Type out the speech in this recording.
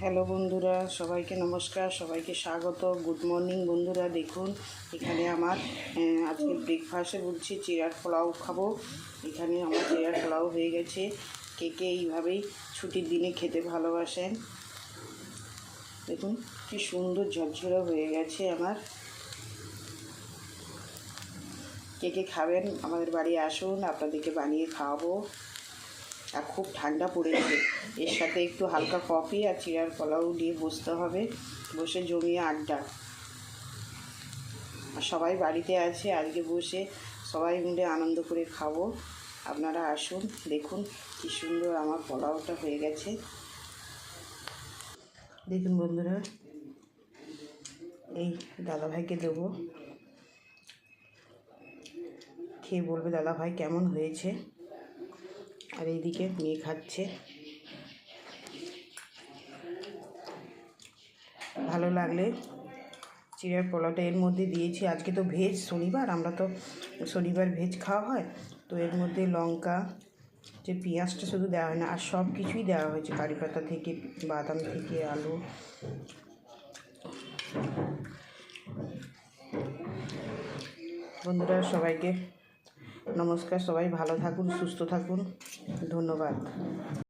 Hello বন্ধুরা, সবাইকে নমস্কার, সবাইকে স্বাগত। গুড মর্নিং বন্ধুরা, দেখুন, এখানে আমার আজকে ব্রেকফাস্টে বলছি চিড়ার পোলাও খাব। এখানে আমার চিড়ার পোলাও হয়ে গেছে। কে কে এইভাবেই ছুটির দিনে খেতে ভালোবাসেন? দেখুন, কি সুন্দর ঝরঝরে হয়ে গেছে আমার। কে কে খাবেন, আমাদের বাড়ি আসুন, আপনাদেরকে বানিয়ে খাওয়াবো। আর খুব ঠান্ডা পড়েছে এর সাথে একটু হালকা কফি আর চিড়ার পোলাও দিয়ে বসতে হবে। বসে জমিয়ে আড্ডা। আর সবাই বাড়িতে আছে, আজকে বসে সবাই মিলে আনন্দ করে খাব। আপনারা আসুন, দেখুন কি সুন্দর আমার পোলাওটা হয়ে গেছে। দেখুন বন্ধুরা, এই দাদাভাইকে দেবো। খেয়ে বলবে, দাদাভাই কেমন হয়েছে? আর এইদিকে মেয়ে খাচ্ছে। ভালো লাগলে চিড়ের পোলাওটা এর মধ্যে দিয়েছি। আজকে তো ভেজ শনিবার, আমরা তো শনিবার ভেজ খাওয়া হয়। তো এর মধ্যে লঙ্কা, যে পেঁয়াজটা শুধু দেওয়া হয় না, আর সব কিছুই দেওয়া হয়েছে। কারি পাতা থেকে, বাদাম থেকে, আলু। বন্ধুরা, সবাইকে নমস্কার সবাই ভালো থাকুন সুস্থ থাকুন। ধন্যবাদ।